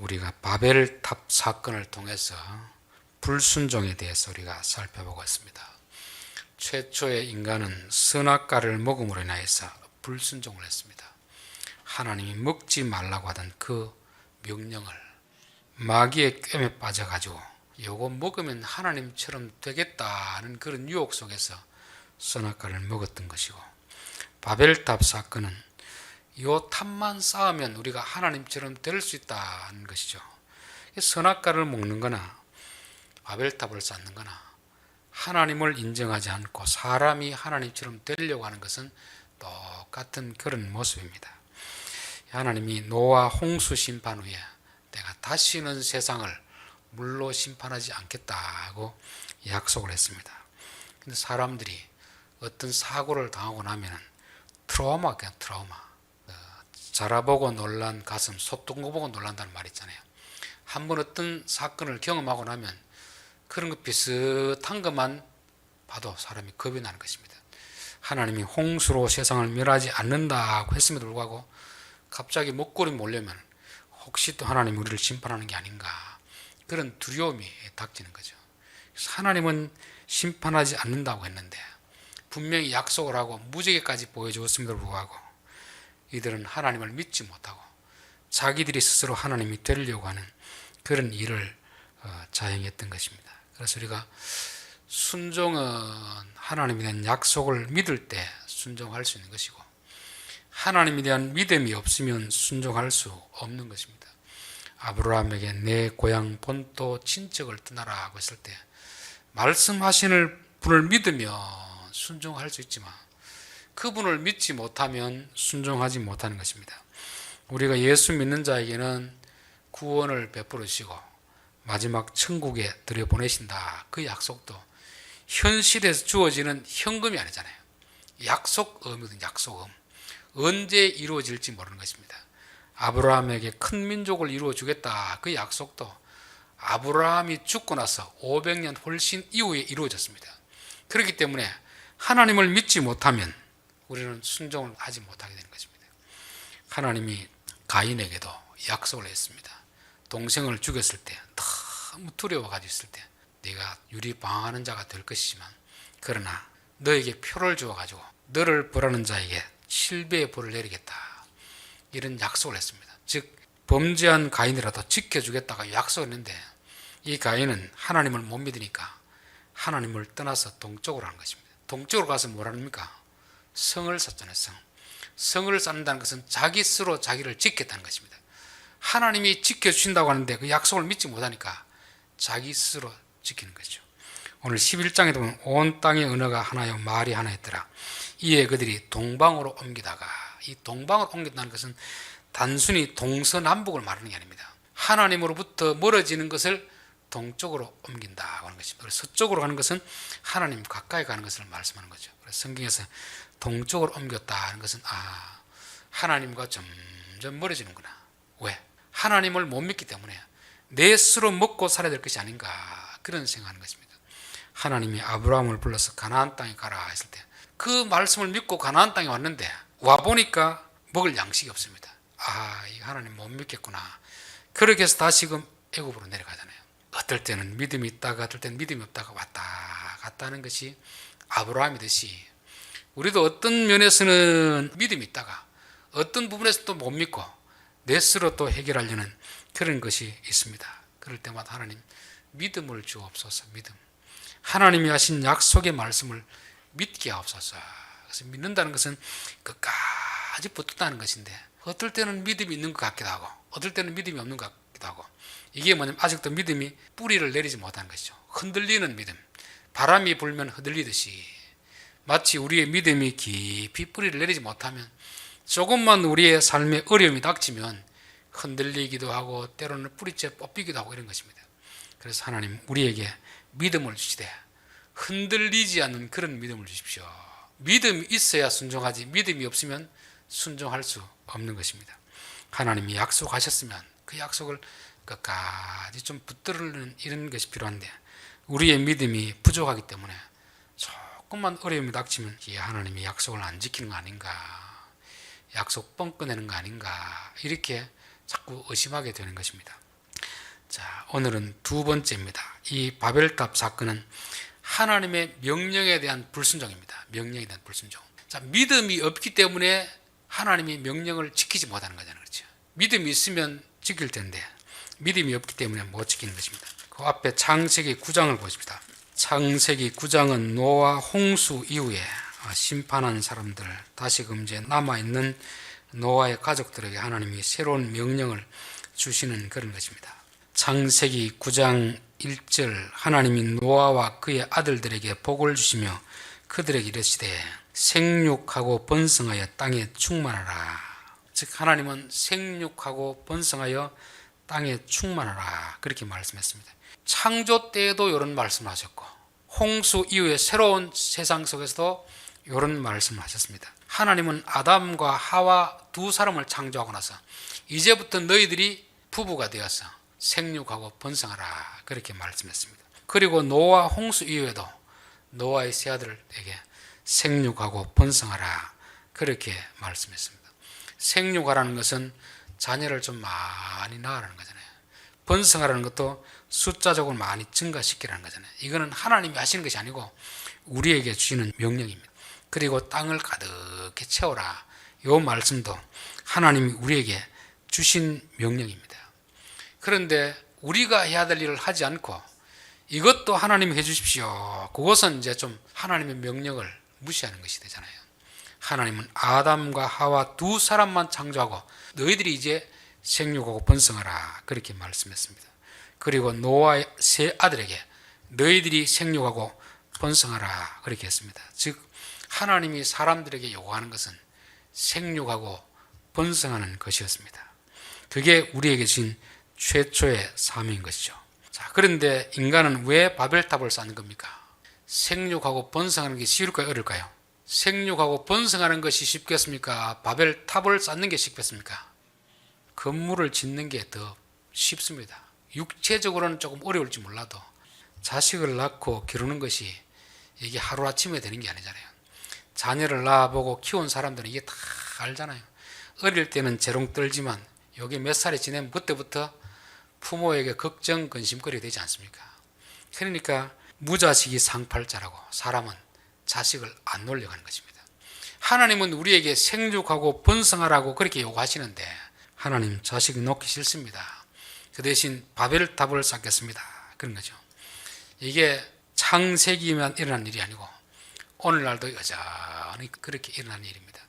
우리가 바벨탑 사건을 통해서 불순종에 대해서 우리가 살펴보고 있습니다. 최초의 인간은 선악과를 먹음으로 인하여서 불순종을 했습니다. 하나님이 먹지 말라고 하던 그 명령을 마귀의 꿰매 빠져가지고 요거 먹으면 하나님처럼 되겠다는 그런 유혹 속에서 선악과를 먹었던 것이고 바벨탑 사건은 요 탑만 쌓으면 우리가 하나님처럼 될 수 있다는 것이죠. 선악과를 먹는 거나 바벨탑을 쌓는 거나 하나님을 인정하지 않고 사람이 하나님처럼 되려고 하는 것은 똑같은 그런 모습입니다. 하나님이 노아 홍수 심판 후에 내가 다시는 세상을 물로 심판하지 않겠다고 약속을 했습니다. 근데 사람들이 어떤 사고를 당하고 나면 트라우마 그냥 트라우마. 어, 자라보고 놀란 가슴, 소똥 거 보고 놀란다는 말 있잖아요. 한 번 어떤 사건을 경험하고 나면 그런 것 비슷한 것만 봐도 사람이 겁이 나는 것입니다. 하나님이 홍수로 세상을 멸하지 않는다고 했음에도 불구하고 갑자기 먹고리 몰려면 혹시 또 하나님이 우리를 심판하는 게 아닌가 그런 두려움이 닥치는 거죠. 하나님은 심판하지 않는다고 했는데 분명히 약속을 하고 무지개까지 보여주었음에도 불구하고 이들은 하나님을 믿지 못하고 자기들이 스스로 하나님이 되려고 하는 그런 일을 어, 자행했던 것입니다. 그래서 우리가 순종은 하나님에 대한 약속을 믿을 때 순종할 수 있는 것이고 하나님에 대한 믿음이 없으면 순종할 수 없는 것입니다. 아브라함에게 내 고향 본토 친척을 떠나라 하고 했을 때 말씀하시는 분을 믿으면 순종할 수 있지만 그분을 믿지 못하면 순종하지 못하는 것입니다. 우리가 예수 믿는 자에게는 구원을 베풀으시고 마지막 천국에 들여보내신다. 그 약속도 현실에서 주어지는 현금이 아니잖아요. 약속음이든 약속음. 언제 이루어질지 모르는 것입니다. 아브라함에게 큰 민족을 이루어 주겠다. 그 약속도 아브라함이 죽고 나서 500년 훨씬 이후에 이루어졌습니다. 그렇기 때문에 하나님을 믿지 못하면 우리는 순종을 하지 못하게 되는 것입니다. 하나님이 가인에게도 약속을 했습니다. 동생을 죽였을 때 너무 두려워 가지고 있을 때 네가 유리 방황하는 자가 될 것이지만 그러나 너에게 표를 주어 가지고 너를 벌하는 자에게 7배의 벌을 내리겠다. 이런 약속을 했습니다. 즉 범죄한 가인이라도 지켜주겠다가 약속했는데 이 가인은 하나님을 못 믿으니까 하나님을 떠나서 동쪽으로 하는 것입니다. 동쪽으로 가서 뭐랍니까? 성을 쌓잖아요. 성. 성을 쌓는다는 것은 자기 스스로 자기를 지켰다는 것입니다. 하나님이 지켜주신다고 하는데 그 약속을 믿지 못하니까 자기 스스로 지키는 거죠. 오늘 11장에 보면 온 땅의 언어가 하나요 말이 하나였더라. 이에 그들이 동방으로 옮기다가 이 동방으로 옮긴다는 것은 단순히 동서남북을 말하는 게 아닙니다. 하나님으로부터 멀어지는 것을 동쪽으로 옮긴다고 하는 것입니다. 그래서 서쪽으로 가는 것은 하나님 가까이 가는 것을 말씀하는 거죠. 그래서 성경에서 동쪽으로 옮겼다는 것은 아 하나님과 점점 멀어지는구나. 왜? 하나님을 못 믿기 때문에 내 스스로 먹고 살아야 될 것이 아닌가 그런 생각하는 것입니다. 하나님이 아브라함을 불러서 가나안 땅에 가라 했을 때 그 말씀을 믿고 가나안 땅에 왔는데 와 보니까 먹을 양식이 없습니다. 아, 이 하나님 못 믿겠구나. 그렇게 해서 다시금 애굽으로 내려가잖아요. 어떨 때는 믿음이 있다가 어떨 때는 믿음이 없다가 왔다 갔다 하는 것이 아브라함이듯이 우리도 어떤 면에서는 믿음이 있다가 어떤 부분에서 또 못 믿고 내 스스로 또 해결하려는 그런 것이 있습니다. 그럴 때마다 하나님 믿음을 주옵소서 믿음. 하나님이 하신 약속의 말씀을 믿게 하옵소서. 그래서 믿는다는 것은 끝까지 붙었다는 것인데 어떨 때는 믿음이 있는 것 같기도 하고 어떨 때는 믿음이 없는 것 같 기도 하고 이게 뭐냐면 아직도 믿음이 뿌리를 내리지 못하는 것이죠. 흔들리는 믿음. 바람이 불면 흔들리듯이 마치 우리의 믿음이 깊이 뿌리를 내리지 못하면 조금만 우리의 삶에 어려움이 닥치면 흔들리기도 하고 때로는 뿌리째 뽑히기도 하고 이런 것입니다. 그래서 하나님 우리에게 믿음을 주시되 흔들리지 않는 그런 믿음을 주십시오. 믿음이 있어야 순종하지 믿음이 없으면 순종할 수 없는 것입니다. 하나님이 약속하셨으면 그 약속을 끝까지 좀 붙들는 이런 것이 필요한데 우리의 믿음이 부족하기 때문에 조금만 어려움이 닥치면 이 하나님이 약속을 안 지키는 거 아닌가 약속 뻥 꺼내는 거 아닌가 이렇게 자꾸 의심하게 되는 것입니다. 자, 오늘은 두 번째입니다. 이 바벨탑 사건은 하나님의 명령에 대한 불순종입니다. 명령에 대한 불순종. 자, 믿음이 없기 때문에 하나님이 명령을 지키지 못하는 거잖아요. 그렇죠? 믿음이 있으면 지킬 텐데 믿음이 없기 때문에 못 지키는 것입니다. 그 앞에 창세기 9장을 보십니다. 창세기 9장은 노아 홍수 이후에 심판한 사람들 다시금 이제 남아 있는 노아의 가족들에게 하나님이 새로운 명령을 주시는 그런 것입니다. 창세기 9장 1절 하나님이 노아와 그의 아들들에게 복을 주시며 그들에게 이르시되 생육하고 번성하여 땅에 충만하라. 즉 하나님은 생육하고 번성하여 땅에 충만하라 그렇게 말씀했습니다. 창조 때에도 이런 말씀을 하셨고 홍수 이후에 새로운 세상 속에서도 이런 말씀을 하셨습니다. 하나님은 아담과 하와 두 사람을 창조하고 나서 이제부터 너희들이 부부가 되어서 생육하고 번성하라 그렇게 말씀했습니다. 그리고 노아 홍수 이후에도 노아의 세 아들에게 생육하고 번성하라 그렇게 말씀했습니다. 생육하라는 것은 자녀를 좀 많이 낳으라는 거잖아요. 번성하라는 것도 숫자적으로 많이 증가시키라는 거잖아요. 이거는 하나님이 하시는 것이 아니고 우리에게 주시는 명령입니다. 그리고 땅을 가득히 채워라. 이 말씀도 하나님이 우리에게 주신 명령입니다. 그런데 우리가 해야 될 일을 하지 않고 이것도 하나님이 해 주십시오. 그것은 이제 좀 하나님의 명령을 무시하는 것이 되잖아요. 하나님은 아담과 하와 두 사람만 창조하고 너희들이 이제 생육하고 번성하라 그렇게 말씀했습니다. 그리고 노아의 세 아들에게 너희들이 생육하고 번성하라 그렇게 했습니다. 즉 하나님이 사람들에게 요구하는 것은 생육하고 번성하는 것이었습니다. 그게 우리에게 준 최초의 삶인 것이죠. 자, 그런데 인간은 왜 바벨탑을 쌓는 겁니까? 생육하고 번성하는 게 쉬울까요? 어려울까요? 생육하고 번성하는 것이 쉽겠습니까? 바벨 탑을 쌓는 게 쉽겠습니까? 건물을 짓는 게 더 쉽습니다. 육체적으로는 조금 어려울지 몰라도 자식을 낳고 기르는 것이 이게 하루아침에 되는 게 아니잖아요. 자녀를 낳아보고 키운 사람들은 이게 다 알잖아요. 어릴 때는 재롱 떨지만 여기 몇 살이 지내면 그때부터 부모에게 걱정, 근심거리 되지 않습니까? 그러니까 무자식이 상팔자라고 사람은 자식을 안 놀려가는 것입니다. 하나님은 우리에게 생육하고 번성하라고 그렇게 요구하시는데 하나님 자식 놓기 싫습니다. 그 대신 바벨탑을 쌓겠습니다. 그런 거죠. 이게 창세기만 일어난 일이 아니고 오늘날도 여전히 그렇게 일어난 일입니다.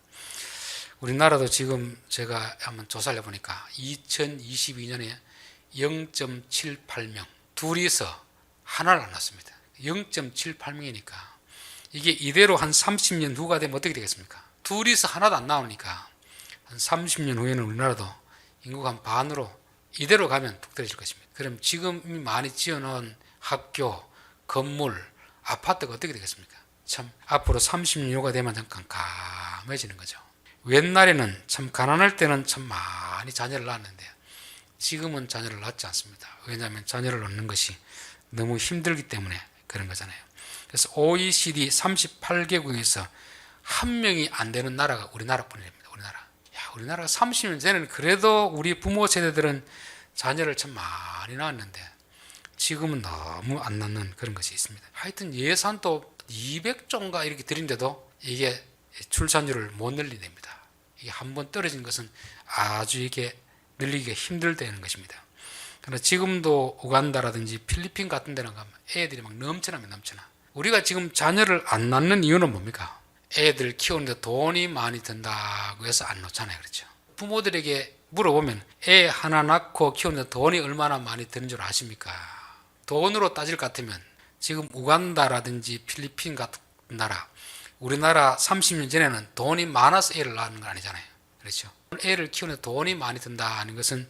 우리나라도 지금 제가 한번 조사를 해보니까 2022년에 0.78명 둘이서 하나를 안 낳습니다. 0.78명이니까 이게 이대로 한 30년 후가 되면 어떻게 되겠습니까? 둘이서 하나도 안 나오니까 한 30년 후에는 우리나라도 인구가 한 반으로 이대로 가면 뚝 떨어질 것입니다. 그럼 지금 많이 지어놓은 학교, 건물, 아파트가 어떻게 되겠습니까? 참 앞으로 30년 후가 되면 좀 깜깜해지는 거죠. 옛날에는 참 가난할 때는 참 많이 자녀를 낳았는데 지금은 자녀를 낳지 않습니다. 왜냐하면 자녀를 낳는 것이 너무 힘들기 때문에 그런 거잖아요. 그래서 OECD 38개국에서 한 명이 안 되는 나라가 우리나라뿐입니다. 우리나라. 야, 우리나라가 30년 전에는 그래도 우리 부모 세대들은 자녀를 참 많이 낳았는데 지금은 너무 안 낳는 그런 것이 있습니다. 하여튼 예산도 200조인가 이렇게 드린데도 이게 출산율을 못 늘리냅니다. 이게 한 번 떨어진 것은 아주 이게 늘리기가 힘들다는 것입니다. 그러나 지금도 우간다라든지 필리핀 같은 데는 가면 애들이 막 넘쳐나면 넘쳐나. 우리가 지금 자녀를 안 낳는 이유는 뭡니까? 애들 키우는데 돈이 많이 든다고 해서 안 놓잖아요. 그렇죠? 부모들에게 물어보면 애 하나 낳고 키우는데 돈이 얼마나 많이 드는 줄 아십니까? 돈으로 따질 것 같으면 지금 우간다라든지 필리핀 같은 나라, 우리나라 30년 전에는 돈이 많아서 애를 낳는 거 아니잖아요. 그렇죠? 애를 키우는데 돈이 많이 든다는 것은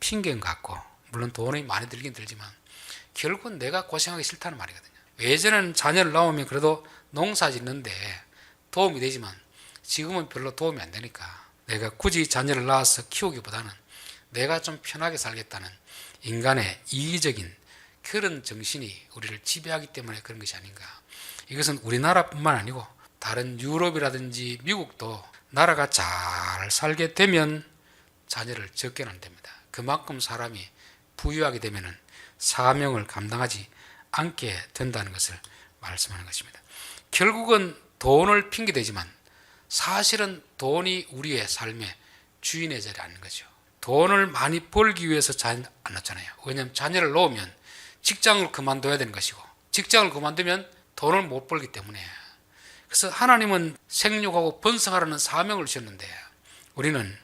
핑계인 것 같고 물론 돈이 많이 들긴 들지만 결국은 내가 고생하기 싫다는 말이거든요. 예전에는 자녀를 낳으면 그래도 농사 짓는데 도움이 되지만 지금은 별로 도움이 안 되니까 내가 굳이 자녀를 낳아서 키우기보다는 내가 좀 편하게 살겠다는 인간의 이기적인 그런 정신이 우리를 지배하기 때문에 그런 것이 아닌가. 이것은 우리나라뿐만 아니고 다른 유럽이라든지 미국도 나라가 잘 살게 되면 자녀를 적게 낳는 됩니다. 그만큼 사람이 부유하게 되면은 사명을 감당하지 않게 된다는 것을 말씀하는 것입니다. 결국은 돈을 핑계대지만 사실은 돈이 우리의 삶의 주인의 자리에 앉는 거죠. 돈을 많이 벌기 위해서 안 낳잖아요. 왜냐하면 자녀를 놓으면 직장을 그만둬야 되는 것이고 직장을 그만두면 돈을 못 벌기 때문에 그래서 하나님은 생육하고 번성하라는 사명을 주셨는데 우리는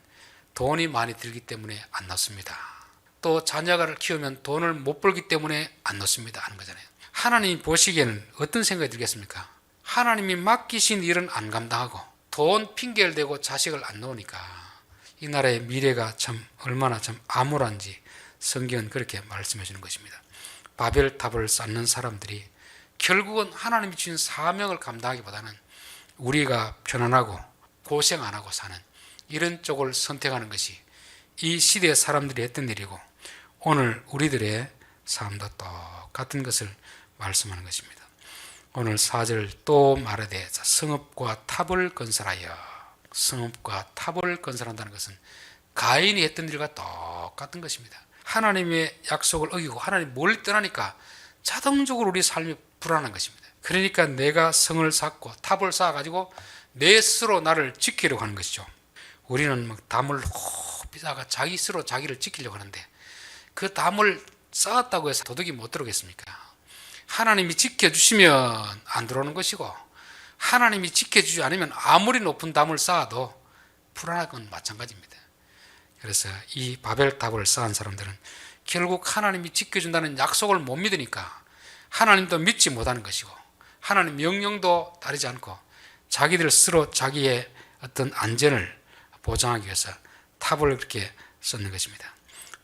돈이 많이 들기 때문에 안 낳습니다. 또 자녀를 키우면 돈을 못 벌기 때문에 안 낳습니다 하는 거잖아요. 하나님이 보시기에는 어떤 생각이 들겠습니까? 하나님이 맡기신 일은 안 감당하고 돈 핑계를 대고 자식을 안 놓으니까 이 나라의 미래가 참 얼마나 참 암울한지 성경은 그렇게 말씀해 주는 것입니다. 바벨탑을 쌓는 사람들이 결국은 하나님이 주신 사명을 감당하기보다는 우리가 편안하고 고생 안 하고 사는 이런 쪽을 선택하는 것이 이 시대의 사람들이 했던 일이고 오늘 우리들의 삶도 똑같은 것을 말씀하는 것입니다. 오늘 4절 또 말하되 성읍과 탑을 건설하여 성읍과 탑을 건설한다는 것은 가인이 했던 일과 똑같은 것입니다. 하나님의 약속을 어기고 하나님 뭘 떠나니까 자동적으로 우리 삶이 불안한 것입니다. 그러니까 내가 성을 쌓고 탑을 쌓아가지고 내 스스로 나를 지키려고 하는 것이죠. 우리는 막 담을 쌓아 자기 스스로 자기를 지키려고 하는데 그 담을 쌓았다고 해서 도둑이 못 들어오겠습니까? 하나님이 지켜주시면 안 들어오는 것이고 하나님이 지켜주지 않으면 아무리 높은 담을 쌓아도 불안한 건 마찬가지입니다. 그래서 이 바벨 탑을 쌓은 사람들은 결국 하나님이 지켜준다는 약속을 못 믿으니까 하나님도 믿지 못하는 것이고 하나님 명령도 따르지 않고 자기들 스스로 자기의 어떤 안전을 보장하기 위해서 탑을 그렇게 쌓는 것입니다.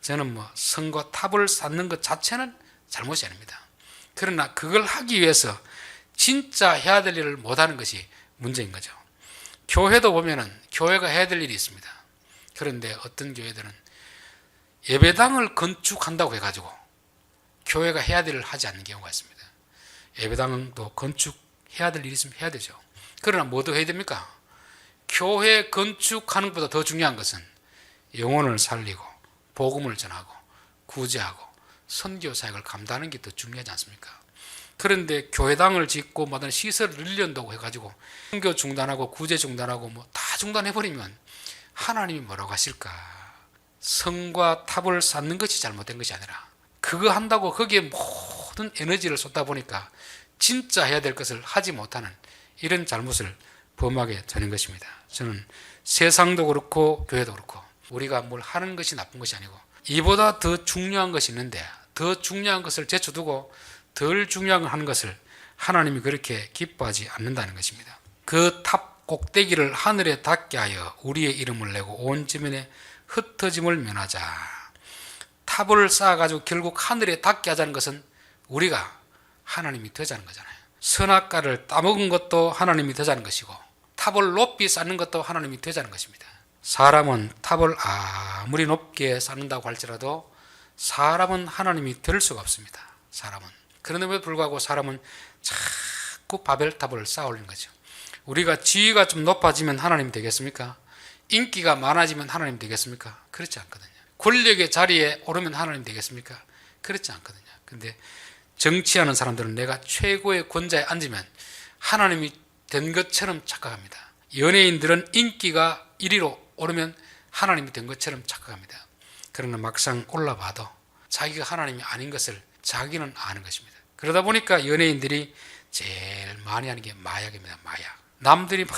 저는 뭐 성과 탑을 쌓는 것 자체는 잘못이 아닙니다. 그러나 그걸 하기 위해서 진짜 해야 될 일을 못하는 것이 문제인 거죠. 교회도 보면은 교회가 해야 될 일이 있습니다. 그런데 어떤 교회들은 예배당을 건축한다고 해가지고 교회가 해야 될 일을 하지 않는 경우가 있습니다. 예배당도 건축해야 될 일이 있으면 해야 되죠. 그러나 뭐도 해야 됩니까? 교회 건축하는 것보다 더 중요한 것은 영혼을 살리고 복음을 전하고 구제하고 선교 사역을 감당하는 게 더 중요하지 않습니까? 그런데 교회당을 짓고 뭐든 시설을 늘린다고 해가지고 선교 중단하고 구제 중단하고 뭐 다 중단해 버리면 하나님이 뭐라고 하실까? 성과 탑을 쌓는 것이 잘못된 것이 아니라 그거 한다고 거기에 모든 에너지를 쏟다 보니까 진짜 해야 될 것을 하지 못하는 이런 잘못을 범하게 되는 것입니다. 저는 세상도 그렇고 교회도 그렇고 우리가 뭘 하는 것이 나쁜 것이 아니고 이보다 더 중요한 것이 있는데 더 중요한 것을 제쳐두고 덜 중요한 걸 하는 것을 하나님이 그렇게 기뻐하지 않는다는 것입니다. 그 탑 꼭대기를 하늘에 닿게 하여 우리의 이름을 내고 온 지면에 흩어짐을 면하자. 탑을 쌓아가지고 결국 하늘에 닿게 하자는 것은 우리가 하나님이 되자는 거잖아요. 선악과를 따먹은 것도 하나님이 되자는 것이고 탑을 높이 쌓는 것도 하나님이 되자는 것입니다. 사람은 탑을 아무리 높게 쌓는다고 할지라도 사람은 하나님이 될 수가 없습니다. 사람은. 그런데도 불구하고 사람은 자꾸 바벨탑을 쌓아 올리는 거죠. 우리가 지위가 좀 높아지면 하나님 되겠습니까? 인기가 많아지면 하나님 되겠습니까? 그렇지 않거든요. 권력의 자리에 오르면 하나님 되겠습니까? 그렇지 않거든요. 근데 정치하는 사람들은 내가 최고의 권자에 앉으면 하나님이 된 것처럼 착각합니다. 연예인들은 인기가 1위로 오르면 하나님이 된 것처럼 착각합니다. 그러나 막상 올라봐도 자기가 하나님이 아닌 것을 자기는 아는 것입니다. 그러다 보니까 연예인들이 제일 많이 하는 게 마약입니다. 마약. 남들이 막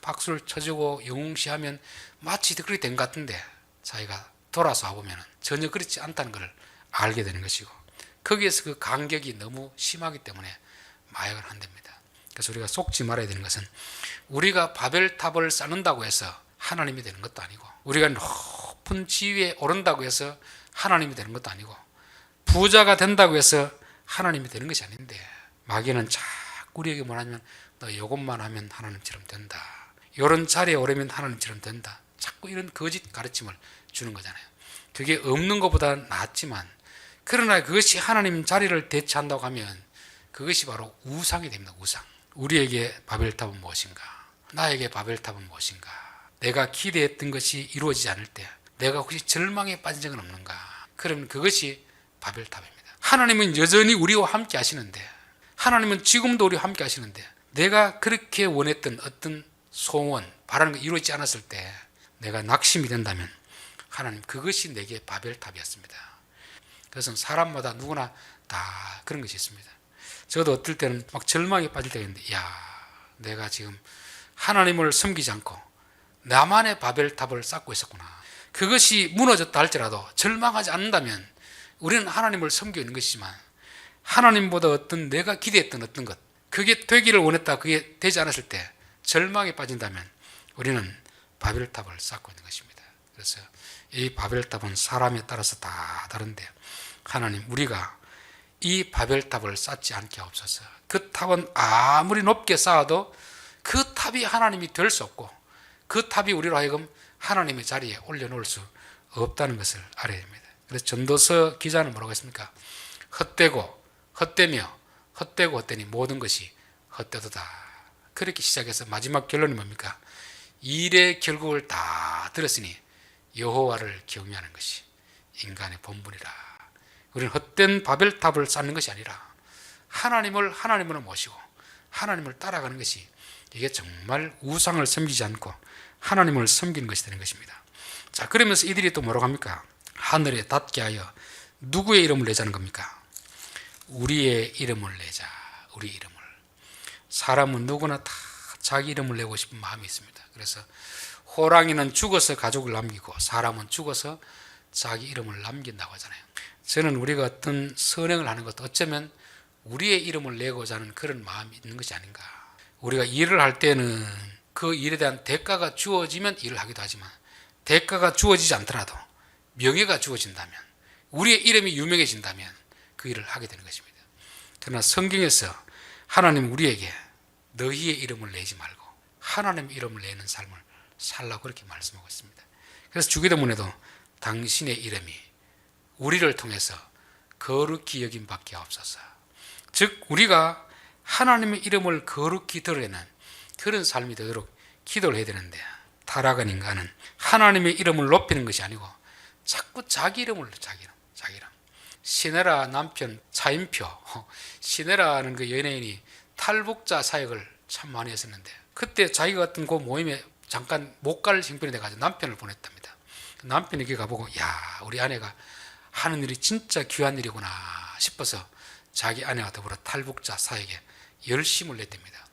박수를 쳐주고 영웅시하면 마치 그렇게 된 것 같은데 자기가 돌아서 와보면 전혀 그렇지 않다는 것을 알게 되는 것이고 거기에서 그 간격이 너무 심하기 때문에 마약을 한답니다. 그래서 우리가 속지 말아야 되는 것은 우리가 바벨탑을 쌓는다고 해서 하나님이 되는 것도 아니고 우리가 높은 지위에 오른다고 해서 하나님이 되는 것도 아니고 부자가 된다고 해서 하나님이 되는 것이 아닌데 마귀는 자꾸 우리에게 뭐냐면 너 이것만 하면 하나님처럼 된다. 이런 자리에 오르면 하나님처럼 된다. 자꾸 이런 거짓 가르침을 주는 거잖아요. 그게 없는 것보다 낫지만 그러나 그것이 하나님 자리를 대체한다고 하면 그것이 바로 우상이 됩니다. 우상. 우리에게 바벨탑은 무엇인가? 나에게 바벨탑은 무엇인가? 내가 기대했던 것이 이루어지지 않을 때 내가 혹시 절망에 빠진 적은 없는가? 그러면 그것이 바벨탑입니다. 하나님은 여전히 우리와 함께 하시는데 하나님은 지금도 우리와 함께 하시는데 내가 그렇게 원했던 어떤 소원, 바라는 게 이루어지지 않았을 때 내가 낙심이 된다면 하나님 그것이 내게 바벨탑이었습니다. 그것은 사람마다 누구나 다 그런 것이 있습니다. 저도 어떨 때는 막 절망에 빠질 때가 있는데 야 내가 지금 하나님을 섬기지 않고 나만의 바벨탑을 쌓고 있었구나. 그것이 무너졌다 할지라도 절망하지 않는다면 우리는 하나님을 섬기고 있는 것이지만 하나님보다 어떤 내가 기대했던 어떤 것 그게 되기를 원했다 그게 되지 않았을 때 절망에 빠진다면 우리는 바벨탑을 쌓고 있는 것입니다. 그래서 이 바벨탑은 사람에 따라서 다 다른데 하나님 우리가 이 바벨탑을 쌓지 않게 하옵소서. 그 탑은 아무리 높게 쌓아도 그 탑이 하나님이 될 수 없고 그 탑이 우리로 하여금 하나님의 자리에 올려놓을 수 없다는 것을 알아야 됩니다. 그래서 전도서 기자는 뭐라고 했습니까? 헛되고 헛되며 헛되고 헛되니 모든 것이 헛되도다. 그렇게 시작해서 마지막 결론이 뭡니까? 일의 결국을 다 들었으니 여호와를 경외하는 것이 인간의 본분이라. 우리는 헛된 바벨탑을 쌓는 것이 아니라 하나님을 하나님으로 모시고 하나님을 따라가는 것이 이게 정말 우상을 섬기지 않고 하나님을 섬기는 것이 되는 것입니다. 자, 그러면서 이들이 또 뭐라고 합니까? 하늘에 닿게 하여 누구의 이름을 내자는 겁니까? 우리의 이름을 내자. 우리 이름을. 사람은 누구나 다 자기 이름을 내고 싶은 마음이 있습니다. 그래서 호랑이는 죽어서 가족을 남기고 사람은 죽어서 자기 이름을 남긴다고 하잖아요. 저는 우리가 어떤 선행을 하는 것도 어쩌면 우리의 이름을 내고자 하는 그런 마음이 있는 것이 아닌가. 우리가 일을 할 때는 그 일에 대한 대가가 주어지면 일을 하기도 하지만 대가가 주어지지 않더라도 명예가 주어진다면 우리의 이름이 유명해진다면 그 일을 하게 되는 것입니다. 그러나 성경에서 하나님 우리에게 너희의 이름을 내지 말고 하나님 이름을 내는 삶을 살라고 그렇게 말씀하고 있습니다. 그래서 주기도문에도 당신의 이름이 우리를 통해서 거룩히 여김 받게 하옵소서. 즉 우리가 하나님의 이름을 거룩히 드러내는 그런 삶이 되도록 기도를 해야 되는데 타락한 인간은 하나님의 이름을 높이는 것이 아니고 자꾸 자기 이름을 자기 이름, 자기 이름. 시네라 남편 차인표 시네라는 그 연예인이 탈북자 사역을 참 많이 했었는데 그때 자기가 같은 그 모임에 잠깐 못 갈 형편이 돼가지고 남편을 보냈답니다. 거기 가보고 야 우리 아내가 하는 일이 진짜 귀한 일이구나 싶어서 자기 아내와 더불어 탈북자 사역에 열심을 냈답니다.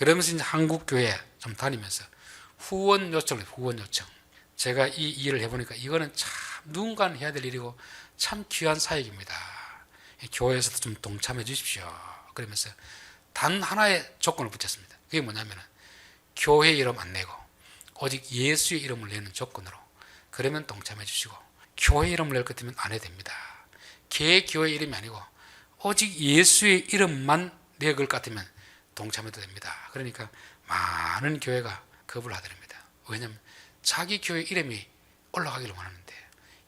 그러면서 이제 한국 교회 좀 다니면서 후원 요청을 후원 요청. 제가 이 일을 해보니까 이거는 참 누군가는 해야 될 일이고 참 귀한 사역입니다. 교회에서도 좀 동참해 주십시오. 그러면서 단 하나의 조건을 붙였습니다. 그게 뭐냐면은 교회 이름 안 내고 오직 예수의 이름을 내는 조건으로 그러면 동참해 주시고 교회 이름을 낼것 같으면 안 해도 됩니다. 개 교회 이름이 아니고 오직 예수의 이름만 내걸 것 같으면 동참해도 됩니다. 그러니까 많은 교회가 거부를 하더랍니다. 왜냐하면 자기 교회 이름이 올라가기를 원하는데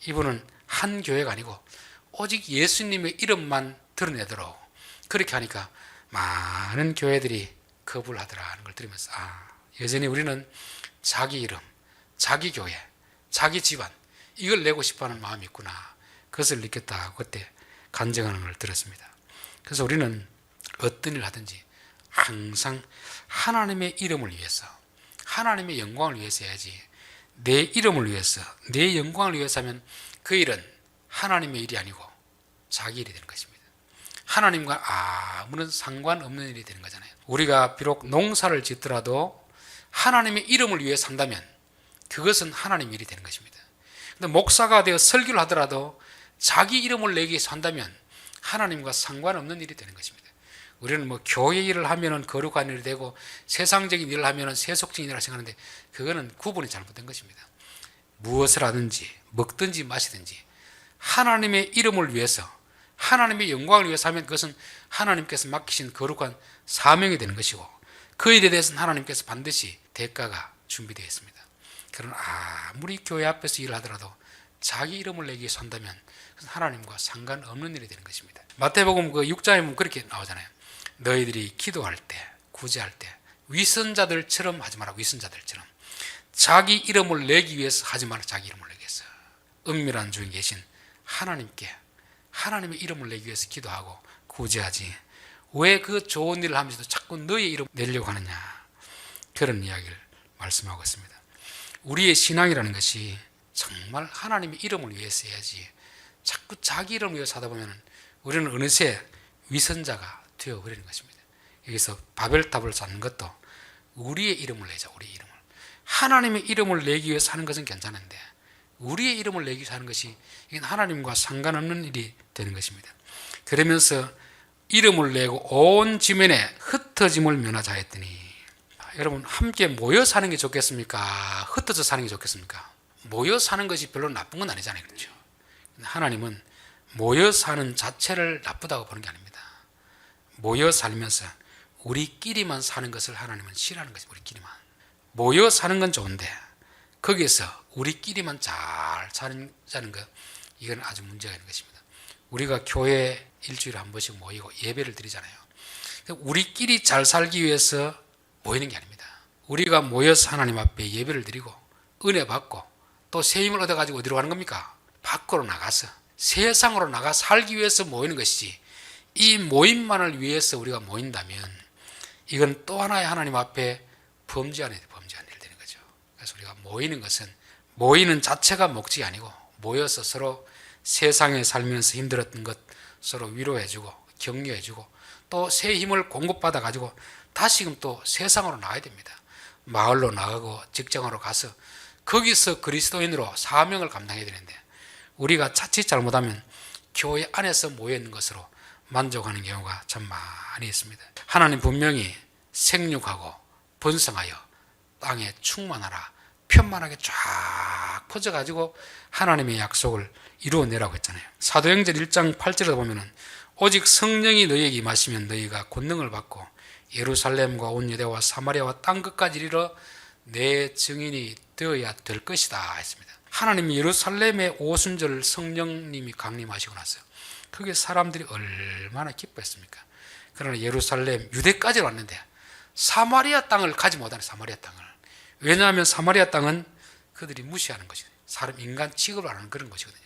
이분은 한 교회가 아니고 오직 예수님의 이름만 드러내도록 그렇게 하니까 많은 교회들이 거부를 하더라는 걸 들으면서 아 여전히 우리는 자기 이름, 자기 교회, 자기 집안 이걸 내고 싶어하는 마음이 있구나 그것을 느꼈다 그때 간증하는 걸 들었습니다. 그래서 우리는 어떤 일을 하든지 항상 하나님의 이름을 위해서 하나님의 영광을 위해서 해야지 내 이름을 위해서 내 영광을 위해서 하면 그 일은 하나님의 일이 아니고 자기 일이 되는 것입니다. 하나님과 아무런 상관없는 일이 되는 거잖아요. 우리가 비록 농사를 짓더라도 하나님의 이름을 위해 산다면 그것은 하나님 일이 되는 것입니다. 근데 목사가 되어 설교를 하더라도 자기 이름을 내기 위해서 한다면 하나님과 상관없는 일이 되는 것입니다. 우리는 뭐 교회 일을 하면은 거룩한 일이 되고 세상적인 일을 하면은 세속적인 일을 생각하는데 그거는 구분이 잘못된 것입니다. 무엇을 하든지 먹든지 마시든지 하나님의 이름을 위해서 하나님의 영광을 위해서 하면 그것은 하나님께서 맡기신 거룩한 사명이 되는 것이고 그 일에 대해서는 하나님께서 반드시 대가가 준비되어 있습니다. 그러나 아무리 교회 앞에서 일을 하더라도 자기 이름을 내기 위해서 한다면 하나님과 상관없는 일이 되는 것입니다. 마태복음 그 6장에 보면 그렇게 나오잖아요. 너희들이 기도할 때, 구제할 때 위선자들처럼 하지 마라. 위선자들처럼 자기 이름을 내기 위해서 하지 마라. 자기 이름을 내기 위해서 은밀한 중에 계신 하나님께 하나님의 이름을 내기 위해서 기도하고 구제하지 왜 그 좋은 일을 하면서도 자꾸 너의 이름 내려고 하느냐 그런 이야기를 말씀하고 있습니다. 우리의 신앙이라는 것이 정말 하나님의 이름을 위해서 해야지 자꾸 자기 이름을 위해서 하다 보면 우리는 어느새 위선자가 되어버리는 것입니다. 여기서 바벨탑을 쌓는 것도 우리의 이름을 내자 우리 이름을 하나님의 이름을 내기 위해서 하는 것은 괜찮은데 우리의 이름을 내기 위해서 하는 것이 이건 하나님과 상관없는 일이 되는 것입니다. 그러면서 이름을 내고 온 지면에 흩어짐을 면하자 했더니 여러분 함께 모여 사는 게 좋겠습니까? 흩어져 사는 게 좋겠습니까? 모여 사는 것이 별로 나쁜 건 아니잖아요. 그렇죠? 하나님은 모여 사는 자체를 나쁘다고 보는 게 아닙니다. 모여 살면서 우리끼리만 사는 것을 하나님은 싫어하는 것이 우리끼리만. 모여 사는 건 좋은데 거기에서 우리끼리만 잘 사는 것 이건 아주 문제가 있는 것입니다. 우리가 교회 일주일에 한 번씩 모이고 예배를 드리잖아요. 우리끼리 잘 살기 위해서 모이는 게 아닙니다. 우리가 모여서 하나님 앞에 예배를 드리고 은혜 받고 또새 힘을 얻어 가지고 어디로 가는 겁니까? 밖으로 나가서 세상으로 나가 살기 위해서 모이는 것이지 이 모임만을 위해서 우리가 모인다면 이건 또 하나의 하나님 앞에 범죄한 일, 범죄한 일 되는 거죠. 그래서 우리가 모이는 것은 모이는 자체가 목적이 아니고 모여서 서로 세상에 살면서 힘들었던 것 서로 위로해주고 격려해주고 또 새 힘을 공급받아 가지고 다시금 또 세상으로 나가야 됩니다. 마을로 나가고 직장으로 가서 거기서 그리스도인으로 사명을 감당해야 되는데 우리가 자칫 잘못하면 교회 안에서 모여 있는 것으로 만족하는 경우가 참 많이 있습니다. 하나님 분명히 생육하고 번성하여 땅에 충만하라 편만하게 쫙 퍼져가지고 하나님의 약속을 이루어내라고 했잖아요. 사도행전 1장 8절에 보면은 오직 성령이 너희에게 임하시면 너희가 권능을 받고 예루살렘과 온 유대와 사마리아와 땅 끝까지 이르러 내 증인이 되어야 될 것이다 했습니다. 하나님이 예루살렘의 오순절 성령님이 강림하시고 나서 그게 사람들이 얼마나 기뻐했습니까? 그러나 예루살렘 유대까지 왔는데 사마리아 땅을 가지 못하는 사마리아 땅을 왜냐하면 사마리아 땅은 그들이 무시하는 것이 사람 인간 취급을 안 하는 그런 것이거든요.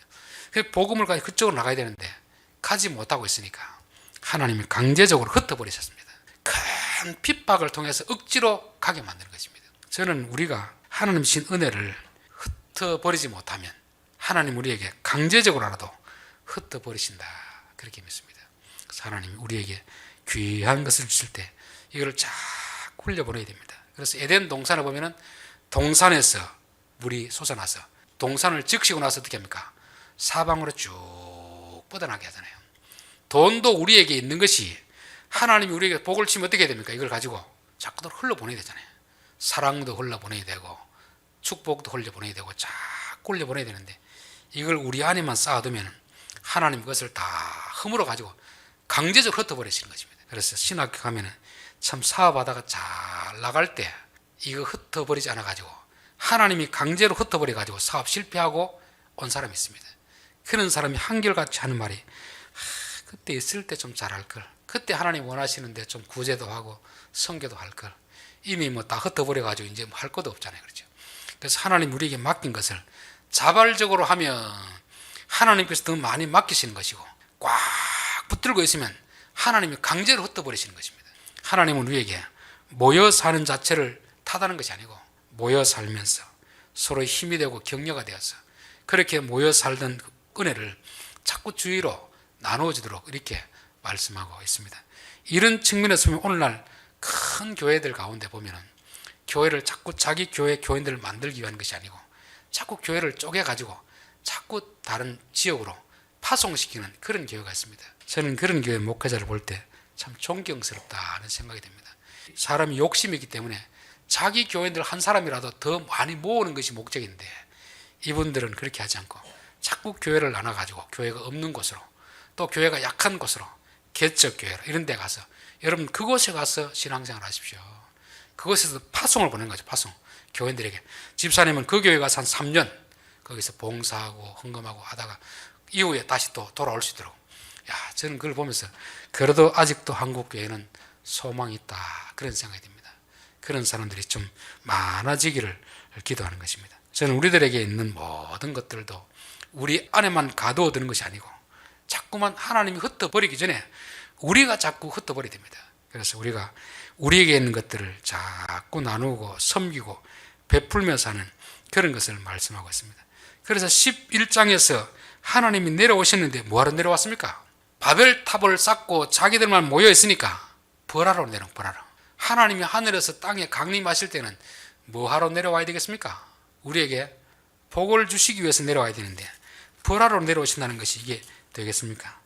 그 복음을 가지고 그쪽으로 나가야 되는데 가지 못하고 있으니까 하나님이 강제적으로 흩어버리셨습니다. 큰 핍박을 통해서 억지로 가게 만드는 것입니다. 저는 우리가 하나님 신 은혜를 흩어버리지 못하면 하나님 우리에게 강제적으로라도 흩어버리신다. 그렇게 믿습니다. 하나님이 우리에게 귀한 것을 주실 때 이걸 쫙 굴려보내야 됩니다. 그래서 에덴 동산을 보면은 동산에서 물이 솟아나서 동산을 적시고 나서 어떻게 합니까? 사방으로 쭉 뻗어나게 하잖아요. 돈도 우리에게 있는 것이 하나님이 우리에게 복을 주면 어떻게 됩니까? 이걸 가지고 자꾸 흘러보내야 되잖아요. 사랑도 흘러보내야 되고 축복도 흘려보내야 되고 쫙 굴려보내야 되는데 이걸 우리 안에만 쌓아두면 하나님 그것을 다 허물어 가지고 강제적으로 흩어버리시는 것입니다. 그래서 신학교 가면은 참 사업하다가 잘 나갈 때 이거 흩어버리지 않아 가지고 하나님이 강제로 흩어버려 가지고 사업 실패하고 온 사람이 있습니다. 그런 사람이 한결같이 하는 말이 하, 그때 있을 때 좀 잘할 걸. 그때 하나님 원하시는데 좀 구제도 하고 성교도 할 걸. 이미 뭐 다 흩어버려 가지고 이제 뭐 할 것도 없잖아요. 그렇죠? 그래서 하나님 우리에게 맡긴 것을 자발적으로 하면 하나님께서 더 많이 맡기시는 것이고 꽉 붙들고 있으면 하나님이 강제로 흩어버리시는 것입니다. 하나님은 우리에게 모여 사는 자체를 타다는 것이 아니고 모여 살면서 서로 힘이 되고 격려가 되어서 그렇게 모여 살던 그 은혜를 자꾸 주위로 나누어지도록 이렇게 말씀하고 있습니다. 이런 측면에서 보면 오늘날 큰 교회들 가운데 보면은 교회를 자꾸 자기 교회 교인들을 만들기 위한 것이 아니고 자꾸 교회를 쪼개 가지고 자꾸 다른 지역으로 파송시키는 그런 교회가 있습니다. 저는 그런 교회 목회자를 볼 때 참 존경스럽다는 생각이 듭니다. 사람이 욕심이 있기 때문에 자기 교인들 한 사람이라도 더 많이 모으는 것이 목적인데 이분들은 그렇게 하지 않고 자꾸 교회를 나눠 가지고 교회가 없는 곳으로 또 교회가 약한 곳으로 개척 교회로 이런 데 가서 여러분 그곳에 가서 신앙생활 하십시오. 그곳에서 파송을 보낸 거죠. 파송. 교인들에게 집사님은 그 교회 가서 한 3년 거기서 봉사하고 헌금하고 하다가 이후에 다시 또 돌아올 수 있도록. 야, 저는 그걸 보면서 그래도 아직도 한국 교회는 소망이 있다. 그런 생각이 듭니다. 그런 사람들이 좀 많아지기를 기도하는 것입니다. 저는 우리들에게 있는 모든 것들도 우리 안에만 가두어두는 것이 아니고 자꾸만 하나님이 흩어버리기 전에 우리가 자꾸 흩어버리게 됩니다. 그래서 우리가 우리에게 있는 것들을 자꾸 나누고 섬기고 베풀며 사는 그런 것을 말씀하고 있습니다. 그래서 11장에서 하나님이 내려오셨는데 뭐하러 내려왔습니까? 바벨 탑을 쌓고 자기들만 모여 있으니까 벌하러 내려 벌하러. 하나님이 하늘에서 땅에 강림하실 때는 뭐하러 내려와야 되겠습니까? 우리에게 복을 주시기 위해서 내려와야 되는데 벌하러 내려오신다는 것이 이게 되겠습니까?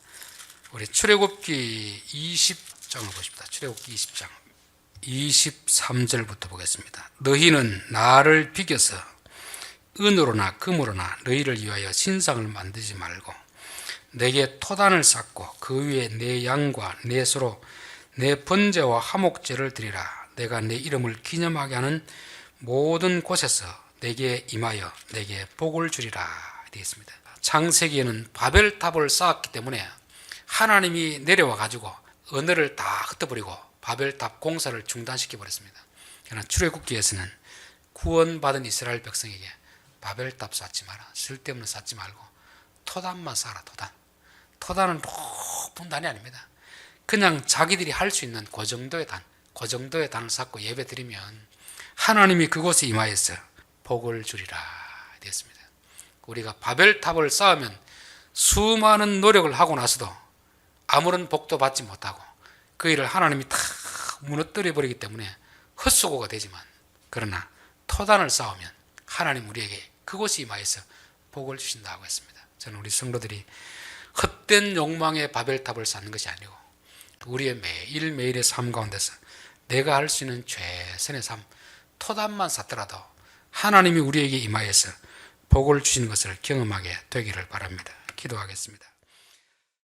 우리 출애굽기 20장을 보십니다. 출애굽기 20장 23절부터 보겠습니다. 너희는 나를 비겨서 은으로나 금으로나 너희를 위하여 신상을 만들지 말고 내게 토단을 쌓고 그 위에 내 양과 내 소로 내 번제와 화목제를 드리라. 내가 내 이름을 기념하게 하는 모든 곳에서 내게 임하여 내게 복을 주리라 되겠습니다. 창세기에는 바벨탑을 쌓았기 때문에 하나님이 내려와 가지고 언어를 다 흩어버리고 바벨탑 공사를 중단시켜 버렸습니다. 그러나 출애굽기에서는 구원받은 이스라엘 백성에게 바벨탑 쌓지 마라. 쓸데없는 쌓지 말고 토단만 쌓아라. 토단. 토단은 높은 단이 아닙니다. 그냥 자기들이 할 수 있는 그 정도의 단, 그 정도의 단을 쌓고 예배 드리면 하나님이 그곳에 임하여서 복을 주리라 되었습니다. 우리가 바벨탑을 쌓으면 수많은 노력을 하고 나서도 아무런 복도 받지 못하고 그 일을 하나님이 다 무너뜨려 버리기 때문에 헛수고가 되지만 그러나 토단을 쌓으면 하나님 우리에게 그곳이 임하여서 복을 주신다고 했습니다. 저는 우리 성도들이 헛된 욕망의 바벨탑을 쌓는 것이 아니고 우리의 매일매일의 삶 가운데서 내가 할 수 있는 최선의 삶 토단만 쌓더라도 하나님이 우리에게 임하여서 복을 주시는 것을 경험하게 되기를 바랍니다. 기도하겠습니다.